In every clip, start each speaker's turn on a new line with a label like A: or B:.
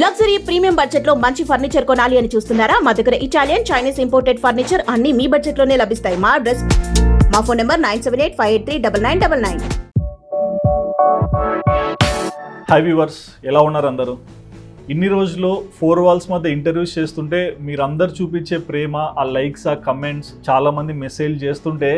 A: Luxury premium బడ్జెట్లో మంచి furniture కొనాలి అని చూస్తున్నారా? మా దగ్గర ఇటాలియన్ చైనీస్ ఇంపోర్టెడ్ ఫర్నిచర్ అన్ని మీ బడ్జెట్లోనే లభిస్తాయి. మా అడ్రస్ మా phone number nine seven eight five eight three double nine double nine.
B: Hi viewers ఎలా ఉన్నారు అందరూ? ఇన్ని రోజులు ఫోర్ వాల్స్ మధ్య ఇంటర్వ్యూస్ చేస్తుంటే మీరందరు చూపించే ప్రేమ ఆ లైక్స్ ఆ కమెంట్స్ చాలామంది మెసేజ్ చేస్తుంటే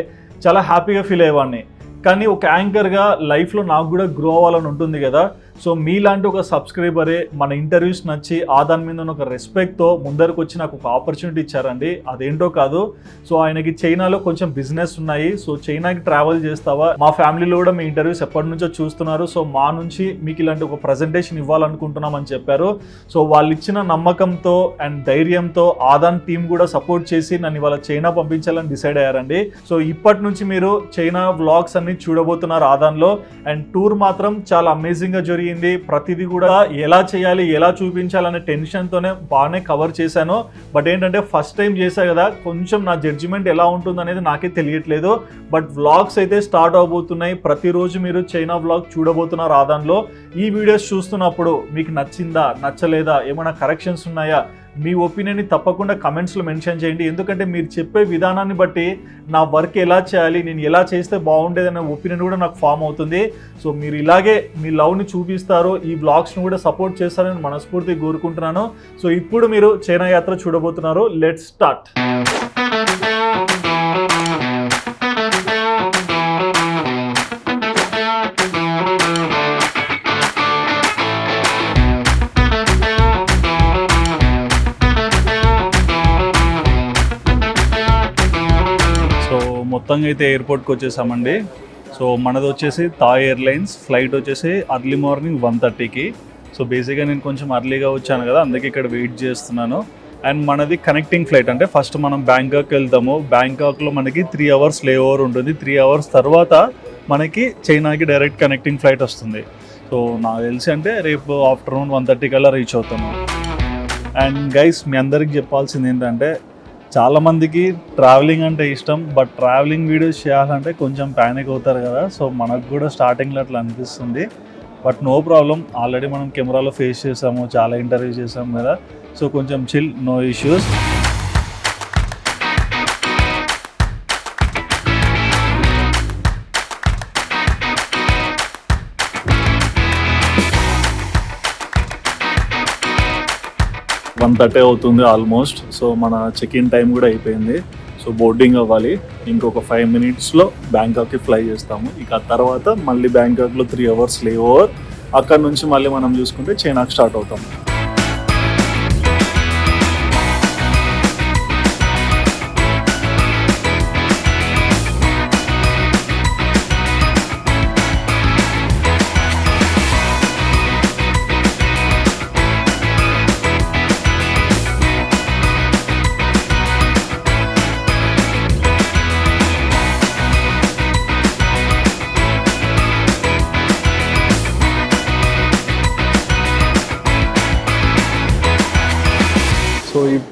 B: చాలా హ్యాపీగా ఫీల్ అయ్యేవాడిని. కానీ ఒక యాంకర్గా లైఫ్లో నాకు కూడా గ్రో అవ్వాలని ఉంటుంది కదా. సో మీలాంటి ఒక సబ్స్క్రైబరే మన ఇంటర్వ్యూస్ నచ్చి ఆ దాని మీద ఒక రెస్పెక్ట్తో ముందరకు వచ్చి నాకు ఒక ఆపర్చునిటీ ఇచ్చారండి. అదేంటో కాదు. సో ఆయనకి చైనాలో కొంచెం బిజినెస్ ఉన్నాయి. సో చైనాకి ట్రావెల్ చేస్తావా? మా ఫ్యామిలీలో కూడా మీ ఇంటర్వ్యూస్ ఎప్పటి నుంచో చూస్తున్నారు. సో మా నుంచి మీకు ఇలాంటి ఒక ప్రజెంటేషన్ ఇవ్వాలనుకుంటున్నామని చెప్పారు. సో వాళ్ళు ఇచ్చిన నమ్మకంతో అండ్ ధైర్యంతో ఆదాన్ టీం కూడా సపోర్ట్ చేసి నన్ను ఇవాళ చైనా పంపించాలని డిసైడ్ అయ్యారండి. సో ఇప్పటి నుంచి మీరు చైనా వ్లాగ్స్ అన్ని చూడబోతున్నారు ఆదాన్లో. అండ్ టూర్ మాత్రం చాలా అమేజింగ్గా జరిగింది. ప్రతిదీ కూడా ఎలా చేయాలి ఎలా చూపించాలనే టెన్షన్తోనే బాగానే కవర్ చేశాను. బట్ ఏంటంటే ఫస్ట్ టైం చేశా కదా కొంచెం నా జడ్జిమెంట్ ఎలా ఉంటుంది అనేది నాకే తెలియట్లేదు. బట్ వ్లాగ్స్ అయితే స్టార్ట్ అవబోతున్నాయి. ప్రతిరోజు మీరు చైనా వ్లాగ్ చూడబోతున్నారు ఆదాన్లో. ఈ వీడియోస్ చూస్తున్నప్పుడు మీకు నచ్చిందా నచ్చలేదా ఏమైనా కరెక్షన్స్ ఉన్నాయా? మీ ఒపీనియన్ని తప్పకుండా కమెంట్స్లో మెన్షన్ చేయండి. ఎందుకంటే మీరు చెప్పే విధానాన్ని బట్టి నా వర్క్ ఎలా చేయాలి నేను ఎలా చేస్తే బాగుండేదనే ఒపీనియన్ కూడా నాకు ఫామ్ అవుతుంది. సో మీరు ఇలాగే మీ లవ్ని చూపిస్తారు ఈ బ్లాగ్స్ని కూడా సపోర్ట్ చేస్తారని మనస్ఫూర్తి కోరుకుంటున్నాను. సో ఇప్పుడు మీరు చైనా యాత్ర చూడబోతున్నారు. Let start. మొత్తంగా అయితే ఎయిర్పోర్ట్కి వచ్చేసామండి. సో మనది వచ్చేసి థాయ్ ఎయిర్లైన్స్ ఫ్లైట్ వచ్చేసి అర్లీ మార్నింగ్ వన్ థర్టీకి సో బేసిక్గా నేను కొంచెం అర్లీగా వచ్చాను కదా అందుకే ఇక్కడ వెయిట్ చేస్తున్నాను. అండ్ మనది కనెక్టింగ్ ఫ్లైట్ అంటే ఫస్ట్ మనం బ్యాంకాక్ వెళ్తాము బ్యాంకాక్లో మనకి త్రీ అవర్స్ లే ఓవర్ ఉంటుంది. త్రీ అవర్స్ తర్వాత మనకి చైనాకి డైరెక్ట్ కనెక్టింగ్ ఫ్లైట్ వస్తుంది. సో నాకు తెలిసి అంటే రేపు ఆఫ్టర్నూన్ వన్ థర్టీ కల్లా రీచ్ అవుతాను అండ్ గైస్ మీ అందరికి చెప్పాల్సింది ఏంటంటే చాలామందికి ట్రావెలింగ్ అంటే ఇష్టం బట్ ట్రావెలింగ్ వీడియోస్ చేయాలంటే కొంచెం ప్యానిక్ అవుతారు కదా. సో మనకు కూడా స్టార్టింగ్లో అట్లా అనిపిస్తుంది. బట్ నో ప్రాబ్లం ఆల్రెడీ మనం కెమెరాలో ఫేస్ చేసాము చాలా ఇంటర్వ్యూ చేసాము కదా. సో కొంచెం chill no issues one thirty అవుతుంది ఆల్మోస్ట్. సో మన చెక్ ఇన్ టైం కూడా అయిపోయింది. సో బోర్డింగ్ అవ్వాలి. ఇంకొక ఫైవ్ మినిట్స్లో బ్యాంకాక్కి ఫ్లై చేస్తాము. ఇక ఆ తర్వాత మళ్ళీ బ్యాంకాక్లో త్రీ అవర్స్ లే ఓవర్ అక్కడ నుంచి మళ్ళీ మనం చూసుకుంటే చైనాకి స్టార్ట్ అవుతాం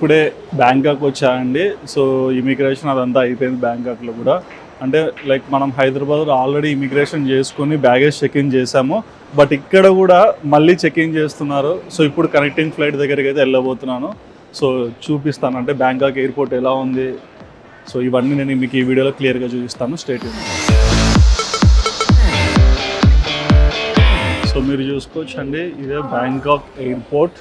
B: ఇప్పుడే బ్యాంకాక్ వచ్చాయండి సో ఇమిగ్రేషన్ అదంతా అయిపోయింది బ్యాంకాక్లో కూడా. అంటే లైక్ మనం హైదరాబాద్లో ఆల్రెడీ ఇమిగ్రేషన్ చేసుకుని బ్యాగేజ్ చెకింగ్ చేసాము బట్ ఇక్కడ కూడా మళ్ళీ చెకింగ్ చేస్తున్నారు. సో ఇప్పుడు కనెక్టింగ్ ఫ్లైట్ దగ్గరికి అయితే వెళ్ళబోతున్నాను. సో చూపిస్తాను. అంటే బ్యాంకాక్ ఎయిర్పోర్ట్ ఎలా ఉంది? సో ఇవన్నీ నేను మీకు ఈ వీడియోలో క్లియర్గా చూపిస్తాను. స్టేట్ సో మీరు చూసుకోవచ్చు అండి ఇదే బ్యాంకాక్ ఎయిర్పోర్ట్.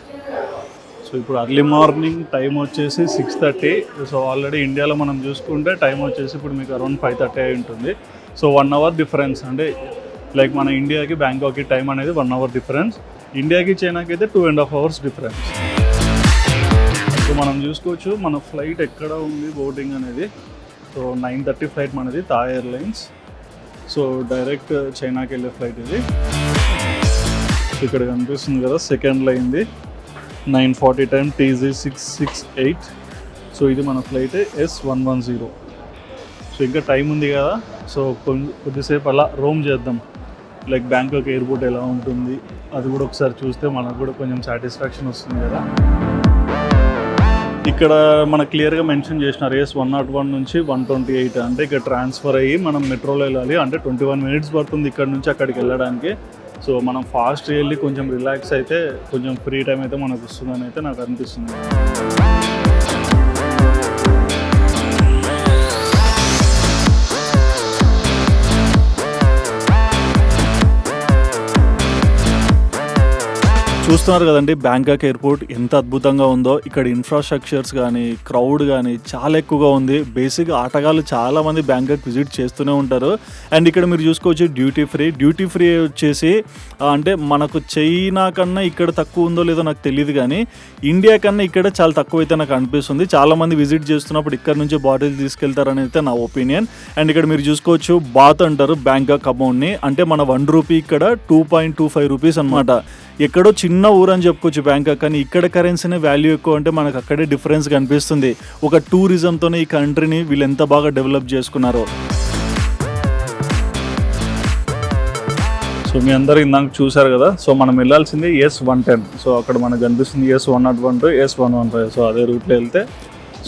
B: సో ఇప్పుడు అర్లీ మార్నింగ్ టైం వచ్చేసి సిక్స్ థర్టీ సో ఆల్రెడీ ఇండియాలో మనం చూసుకుంటే టైం వచ్చేసి ఇప్పుడు మీకు అరౌండ్ ఫైవ్ థర్టీ అయి ఉంటుంది. సో వన్ అవర్ డిఫరెన్స్ అంటే లైక్ మన ఇండియాకి బ్యాంకాక్కి టైం అనేది వన్ అవర్ డిఫరెన్స్ ఇండియాకి చైనాకి అయితే two and half hours difference so మనం చూసుకోవచ్చు మన ఫ్లైట్ ఎక్కడ ఉంది బోర్డింగ్ అనేది. సో నైన్ థర్టీ ఫ్లైట్ మనది థా ఎయిర్లైన్స్ సో డైరెక్ట్ చైనాకి వెళ్ళే ఫ్లైట్ ఇది. ఇక్కడ కనిపిస్తుంది కదా second లైన్ది nine forty time TG six six eight. So ఇది మన flight S one one zero. So ఇంకా టైం ఉంది కదా. సో కొద్దిసేపు అలా రోమ్ చేద్దాం. లైక్ బ్యాంకాక్ ఎయిర్పోర్ట్ ఎలా ఉంటుంది అది కూడా ఒకసారి చూస్తే మనకు కూడా కొంచెం సాటిస్ఫాక్షన్ వస్తుంది కదా. ఇక్కడ మన క్లియర్గా మెన్షన్ చేసినారు ఎస్ వన్ నాట్ వన్ నుంచి వన్ ట్వంటీ ఎయిట్. అంటే ఇక్కడ ట్రాన్స్ఫర్ అయ్యి మనం మెట్రోలో వెళ్ళాలి. అంటే ట్వంటీ వన్ మినిట్స్ పడుతుంది ఇక్కడ నుంచి అక్కడికి వెళ్ళడానికి. సో మనం ఫాస్ట్ వెళ్ళి కొంచెం రిలాక్స్ అయితే కొంచెం ఫ్రీ టైం అయితే మనకు వస్తుందని అయితే నాకు అనిపిస్తుంది. చూస్తున్నారు కదండి బ్యాంకాక్ ఎయిర్పోర్ట్ ఎంత అద్భుతంగా ఉందో. ఇక్కడ ఇన్ఫ్రాస్ట్రక్చర్స్ కానీ క్రౌడ్ కానీ చాలా ఎక్కువగా ఉంది. బేసిక్ ఆటగాళ్ళు చాలా మంది బ్యాంకాక్ విజిట్ చేస్తూనే ఉంటారు. అండ్ ఇక్కడ మీరు చూసుకోవచ్చు డ్యూటీ ఫ్రీ డ్యూటీ ఫ్రీ వచ్చేసి అంటే మనకు చైనా కన్నా ఇక్కడ తక్కువ ఉందో లేదో నాకు తెలియదు కానీ ఇండియా కన్నా ఇక్కడ చాలా తక్కువ అయితే నాకు అనిపిస్తుంది. చాలా మంది విజిట్ చేస్తున్నప్పుడు ఇక్కడ నుంచి బాటిల్ తీసుకెళ్తారని అయితే నా ఒపీనియన్ అండ్ ఇక్కడ మీరు చూసుకోవచ్చు బాత్ అంటారు బ్యాంకాక్ అమౌంట్ని అంటే మన వన్ రూపీ ఇక్కడ two point two five rupees అనమాట ఎక్కడో చిన్న ఊరు అని చెప్పుకోవచ్చు బ్యాంకాక్ కానీ ఇక్కడ కరెన్సీనే వాల్యూ ఎక్కువ అంటే మనకు అక్కడే డిఫరెన్స్ కనిపిస్తుంది. ఒక టూరిజంతోనే ఈ కంట్రీని వీళ్ళు ఎంత బాగా డెవలప్ చేసుకున్నారో. సో మీ అందరూ ఇందాక చూశారు కదా సో మనం వెళ్ళాల్సింది ఎస్ వన్ టెన్ సో అక్కడ మనకు కనిపిస్తుంది S one not one two S one one five so అదే రూట్లో వెళ్తే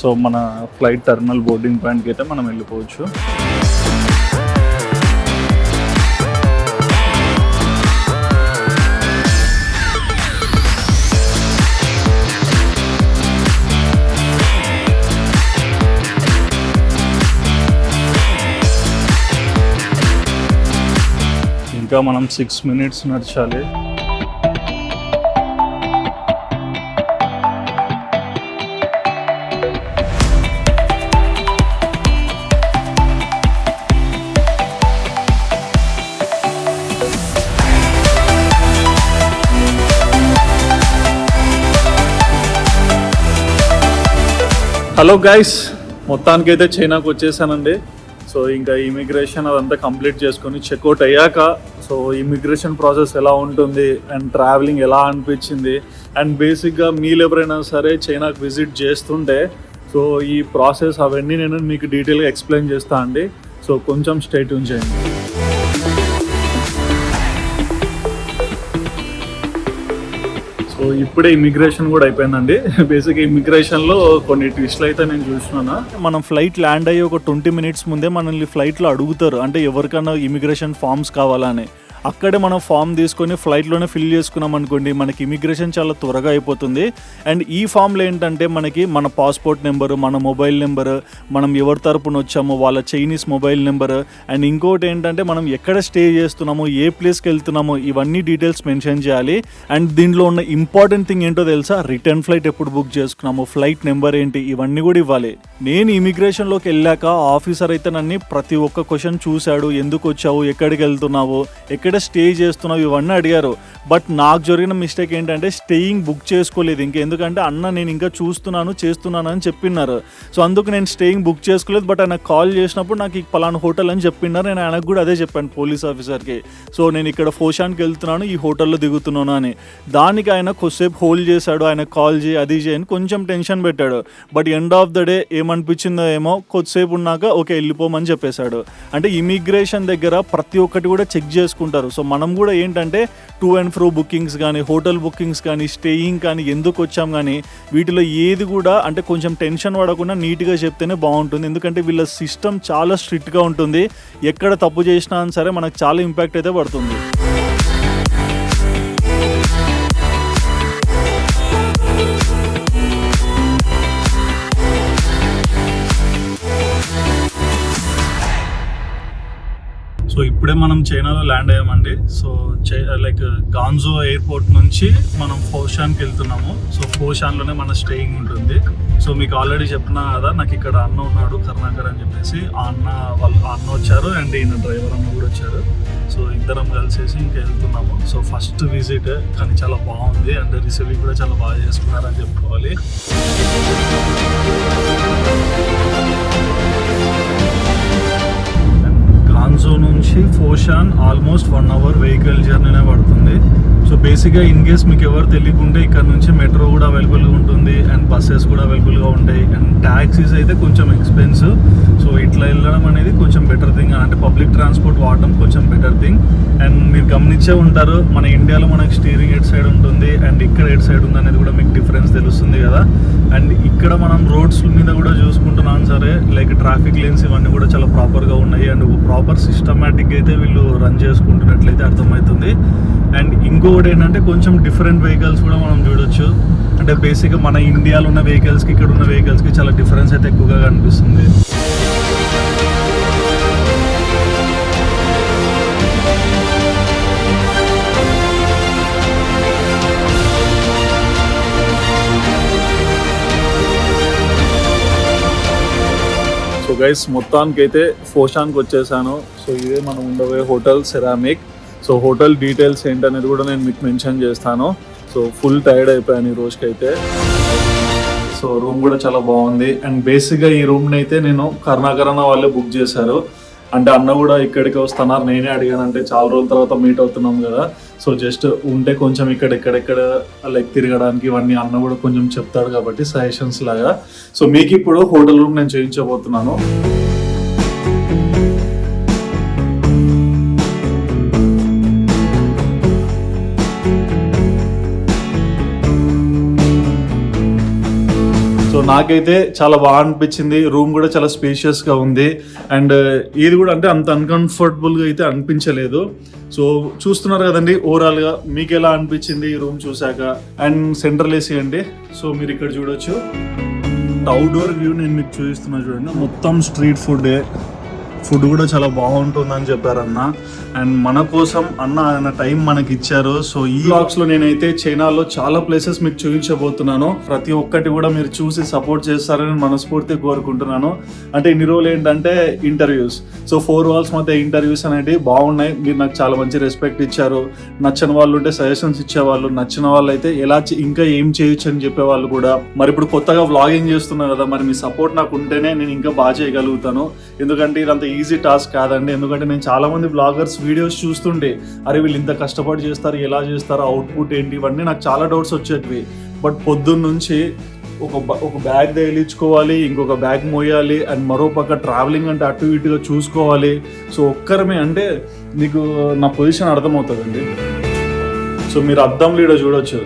B: సో మన ఫ్లైట్ టర్మినల్ బోర్డింగ్ పాయింట్కి అయితే మనం వెళ్ళిపోవచ్చు. ఇంకా మనం సిక్స్ మినిట్స్ నడచాలి. హలో గైస్ మొత్తానికి అయితే చైనాకు వచ్చేసానండి సో ఇంకా ఇమిగ్రేషన్ అదంతా కంప్లీట్ చేసుకొని చెక్అవుట్ అయ్యాక సో ఇమిగ్రేషన్ ప్రాసెస్ ఎలా ఉంటుంది అండ్ ట్రావెలింగ్ ఎలా అనిపించింది? అండ్ బేసిక్గా మీరు ఎవరైనా సరే చైనాకు విజిట్ చేస్తుంటే సో ఈ ప్రాసెస్ అవన్నీ నేను మీకు డీటెయిల్గా ఎక్స్ప్లెయిన్ చేస్తా అండి. సో కొంచెం స్టేట్ ఉంచేయండి సో ఇప్పుడే ఇమిగ్రేషన్ కూడా అయిపోయిందండి. బేసిక్ ఇమిగ్రేషన్లో కొన్ని ట్విస్ట్లు అయితే నేను చూసినాను మనం ఫ్లైట్ ల్యాండ్ అయ్యి ఒక ట్వంటీ మినిట్స్ ముందే మనల్ని ఫ్లైట్లో అడుగుతారు. అంటే ఎవరికైనా ఇమిగ్రేషన్ ఫామ్స్ కావాలని. అక్కడే మనం ఫామ్ తీసుకొని ఫ్లైట్లోనే ఫిల్ చేసుకున్నాం అనుకోండి మనకి ఇమిగ్రేషన్ చాలా త్వరగా అయిపోతుంది. అండ్ ఈ ఫామ్లో ఏంటంటే మనకి మన పాస్పోర్ట్ నెంబరు మన మొబైల్ నెంబరు మనం ఎవరి తరపున వచ్చామో వాళ్ళ చైనీస్ మొబైల్ నెంబరు అండ్ ఇంకోటి ఏంటంటే మనం ఎక్కడ స్టే చేస్తున్నామో ఏ ప్లేస్కి వెళ్తున్నామో ఇవన్నీ డీటెయిల్స్ మెన్షన్ చేయాలి. అండ్ దీంట్లో ఉన్న ఇంపార్టెంట్ థింగ్ ఏంటో తెలుసా? రిటర్న్ ఫ్లైట్ ఎప్పుడు బుక్ చేసుకున్నామో ఫ్లైట్ నెంబర్ ఏంటి ఇవన్నీ కూడా ఇవ్వాలి. నేను ఇమిగ్రేషన్లోకి వెళ్ళాక ఆఫీసర్ అయితే నన్ను ప్రతి ఒక్క క్వశ్చన్ చూశాడు ఎందుకు వచ్చావు ఎక్కడికి వెళ్తున్నావు ఎక్కడ స్టే చేస్తున్నావు ఇవన్నీ అడిగారు. బట్ నాకు జరిగిన మిస్టేక్ ఏంటంటే స్టేయింగ్ బుక్ చేసుకోలేదు ఇంకా. ఎందుకంటే అన్న నేను ఇంకా చూస్తున్నాను చేస్తున్నాను అని చెప్పినారు సో అందుకు నేను స్టేయింగ్ బుక్ చేసుకోలేదు బట్ ఆయన కాల్ చేసినప్పుడు నాకు ఈ పలానా హోటల్ అని చెప్పినారు నేను ఆయనకు కూడా అదే చెప్పాను పోలీస్ ఆఫీసర్కి సో నేను ఇక్కడ ఫోషాన్కి వెళ్తున్నాను ఈ హోటల్లో దిగుతున్నాను అని. దానికి ఆయన కొద్దిసేపు హోల్డ్ చేశాడు ఆయన కాల్ చేయి అది చేయని కొంచెం టెన్షన్ పెట్టాడు. But end of the day ఏమనిపించిందో ఏమో కొద్దిసేపు ఉన్నాక ఓకే వెళ్ళిపోమని చెప్పేశాడు. అంటే ఇమిగ్రేషన్ దగ్గర ప్రతి ఒక్కటి కూడా చెక్ చేసుకుంటారు. సో మనం కూడా ఏంటంటే టూ అండ్ ఫ్రో బుకింగ్స్ కానీ హోటల్ బుకింగ్స్ కానీ స్టేయింగ్ కానీ ఎందుకు వచ్చాం కానీ వీటిలో ఏది కూడా అంటే కొంచెం టెన్షన్ పడకుండా నీట్గా చెప్తేనే బాగుంటుంది. ఎందుకంటే వీళ్ళ సిస్టమ్ చాలా స్ట్రిక్ట్గా ఉంటుంది. ఎక్కడ తప్పు చేసినా సరే మనకు చాలా ఇంపాక్ట్ అయితే పడుతుంది. మనం చైనాలో ల్యాండ్ అయ్యామండి. So like uh, uh, Guangzhou airport నుంచి మనం ఫోషాన్కి వెళ్తున్నాము. సో ఫోషాన్లోనే మన స్టేయింగ్ ఉంటుంది. సో మీకు ఆల్రెడీ చెప్పినా కదా నాకు ఇక్కడ అన్న ఉన్నాడు కర్ణాకర్ అని చెప్పేసి. ఆ అన్న వాళ్ళు అన్న వచ్చారు అండ్ ఈయన డ్రైవర్ అన్న కూడా వచ్చారు. సో ఇద్దరం కలిసేసి ఇంకా వెళ్తున్నాము. సో ఫస్ట్ విజిట్ కానీ చాలా బాగుంది. అండ్ రిసీవింగ్ కూడా చాలా బాగా చేసుకున్నారని చెప్పుకోవాలి. నుంచి ఆల్మోస్ట్ వన్ అవర్ వెహికల్ జర్నీనే పడుతుంది. సో బేసిక్గా ఇన్ కేస్ మీకు ఎవరు తెలియకుంటే ఇక్కడ నుంచి మెట్రో కూడా అవైలబుల్గా ఉంటుంది అండ్ బస్సెస్ కూడా అవైలబుల్గా ఉంటాయి. అండ్ ట్యాక్సీస్ అయితే కొంచెం ఎక్స్పెన్సివ్ సో ఇట్లా వెళ్ళడం అనేది కొంచెం బెటర్ థింగ్ అంటే పబ్లిక్ ట్రాన్స్పోర్ట్ వాడడం కొంచెం బెటర్ థింగ్ అండ్ మీరు గమనించే ఉంటారు మన ఇండియాలో మనకి స్టీరింగ్ ఎడ్ సైడ్ ఉంటుంది అండ్ ఇక్కడ ఎడ్ సైడ్ ఉంది అనేది కూడా మీకు డిఫరెన్స్ తెలుస్తుంది కదా. అండ్ ఇక్కడ మనం రోడ్స్ మీద కూడా చూసుకుంటున్నాం సరే లైక్ ట్రాఫిక్ లేన్స్ ఇవన్నీ కూడా చాలా ప్రాపర్గా ఉన్నాయి. అండ్ ఒక ప్రాపర్ సిస్టమేటిక్ అయితే వీళ్ళు రన్ చేసుకుంటున్నట్లయితే అర్థమవుతుంది. అండ్ ఇంకో ఇంకొకటి ఏంటంటే కొంచెం డిఫరెంట్ వెహికల్స్ కూడా మనం చూడొచ్చు. అంటే బేసిక్గా మన ఇండియాలో ఉన్న వెహికల్స్కి ఇక్కడ ఉన్న వెహికల్స్కి చాలా డిఫరెన్స్ అయితే ఎక్కువగా కనిపిస్తుంది. సో గైస్ మొత్తానికి అయితే ఫోషాన్కి వచ్చేసాను. సో ఇదే మనం ఉండబోయే hotel ceramic so hotel details ఏంటనేది కూడా నేను మీకు మెన్షన్ చేస్తాను. సో ఫుల్ టైర్డ్ అయిపోయాను ఈ రోజుకైతే. సో రూమ్ కూడా చాలా బాగుంది. అండ్ బేసిక్గా ఈ రూమ్ని అయితే నేను కర్ణాకరణ వాళ్ళే బుక్ చేశారు. అంటే అన్న కూడా ఇక్కడికి వస్తున్నారు. నేనే అడిగాను అంటే చాలా రోజుల తర్వాత మీట్ అవుతున్నాం కదా. సో జస్ట్ ఉంటే కొంచెం ఇక్కడ ఎక్కడెక్కడ లైక్ తిరగడానికి ఇవన్నీ అన్న కూడా కొంచెం చెప్తాడు కాబట్టి సజెషన్స్ లాగా. సో మీకు ఇప్పుడు హోటల్ రూమ్ నేను చేయించబోతున్నాను. సో నాకైతే చాలా బాగా అనిపించింది. రూమ్ కూడా చాలా స్పేషియస్గా ఉంది. అండ్ uh, ఇది కూడా అంటే అంత అన్కంఫర్టబుల్గా అయితే అనిపించలేదు. సో చూస్తున్నారు కదండి ఓవరాల్గా మీకు ఎలా అనిపించింది ఈ రూమ్ చూసాక అండ్ సెంట్రల్ ఏసీ అండి సో మీరు ఇక్కడ చూడొచ్చు. అవుట్డోర్ వ్యూ నేను మీకు చూపిస్తున్నా చూడండి. మొత్తం స్ట్రీట్ ఫుడ్ ఫుడ్ కూడా చాలా బాగుంటుందని చెప్పారు అన్న అండ్ మన కోసం అన్న ఆయన టైం మనకి ఇచ్చారు సో ఈ బ్లాగ్స్లో నేనైతే చైనాలో చాలా ప్లేసెస్ మీకు చూపించబోతున్నాను. ప్రతి ఒక్కటి కూడా మీరు చూసి సపోర్ట్ చేస్తారని మనస్ఫూర్తి కోరుకుంటున్నాను. అంటే ఇన్ని రోజులు ఏంటంటే ఇంటర్వ్యూస్ సో ఫోర్ వాల్స్ మధ్య ఇంటర్వ్యూస్ అనేవి బాగున్నాయి. మీరు నాకు చాలా మంచి రెస్పెక్ట్ ఇచ్చారు. నచ్చని వాళ్ళు ఉంటే సజెషన్స్ ఇచ్చేవాళ్ళు నచ్చిన వాళ్ళు అయితే ఎలా ఇంకా ఏం చేయొచ్చు అని చెప్పేవాళ్ళు కూడా. మరి ఇప్పుడు కొత్తగా వ్లాగింగ్ చేస్తున్నా కదా మరి మీ సపోర్ట్ నాకు ఉంటేనే నేను ఇంకా బాగా చేయగలుగుతాను. ఎందుకంటే ఇదంతా ఈజీ టాస్క్ కాదండి. ఎందుకంటే నేను చాలామంది బ్లాగర్స్ వీడియోస్ చూస్తుండే అరే వీళ్ళు ఇంత కష్టపడి చేస్తారు ఎలా చేస్తారు అవుట్పుట్ ఏంటి ఇవన్నీ నాకు చాలా డౌట్స్ వచ్చేటివి. బట్ పొద్దున్న నుంచి ఒక ఒక బ్యాగ్ తగిలించుకోవాలి ఇంకొక బ్యాగ్ మోయాలి అండ్ మరో పక్క ట్రావెలింగ్ అంటే అటు ఇటుగా చూసుకోవాలి. సో ఒక్కరమే అంటే మీకు నా పొజిషన్ అర్థమవుతుందండి. సో మీరు అద్దం లీడో చూడొచ్చు.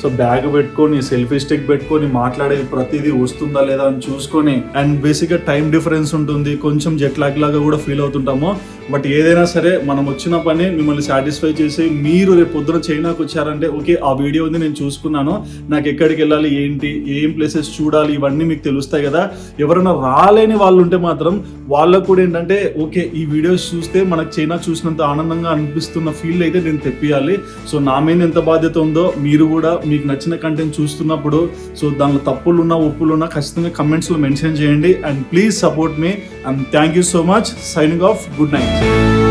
B: సో బ్యాగ్ పెట్టుకొని సెల్ఫీ స్టిక్ పెట్టుకొని మాట్లాడేది ప్రతిదీ వస్తుందా లేదా అని చూసుకొని అండ్ బేసిక్గా టైం డిఫరెన్స్ ఉంటుంది. కొంచెం జెట్ లాగ్ లాగా కూడా ఫీల్ అవుతుంటాము. బట్ ఏదైనా సరే మనం వచ్చిన పని మిమ్మల్ని సాటిస్ఫై చేసి మీరు రేపు పొద్దున చైనాకి వచ్చారంటే ఓకే ఆ వీడియో ఉంది నేను చూసుకున్నాను. నాకు ఎక్కడికి వెళ్ళాలి ఏంటి ఏం ప్లేసెస్ చూడాలి ఇవన్నీ మీకు తెలుస్తాయి కదా. ఎవరైనా రాలేని వాళ్ళు ఉంటే మాత్రం వాళ్ళకు కూడా ఏంటంటే ఓకే ఈ వీడియోస్ చూస్తే మనకు చైనా చూసినంత ఆనందంగా అనిపిస్తున్న ఫీల్ అయితే నేను తెప్పియాలి. సో నా మీద ఎంత బాధ్యత ఉందో మీరు కూడా మీకు నచ్చిన కంటెంట్ చూస్తున్నప్పుడు సో దానిలో తప్పులు ఉన్నా ఒప్పులు ఉన్నా ఖచ్చితంగా కమెంట్స్లో మెన్షన్ చేయండి. And please support me and thank you so much signing off good night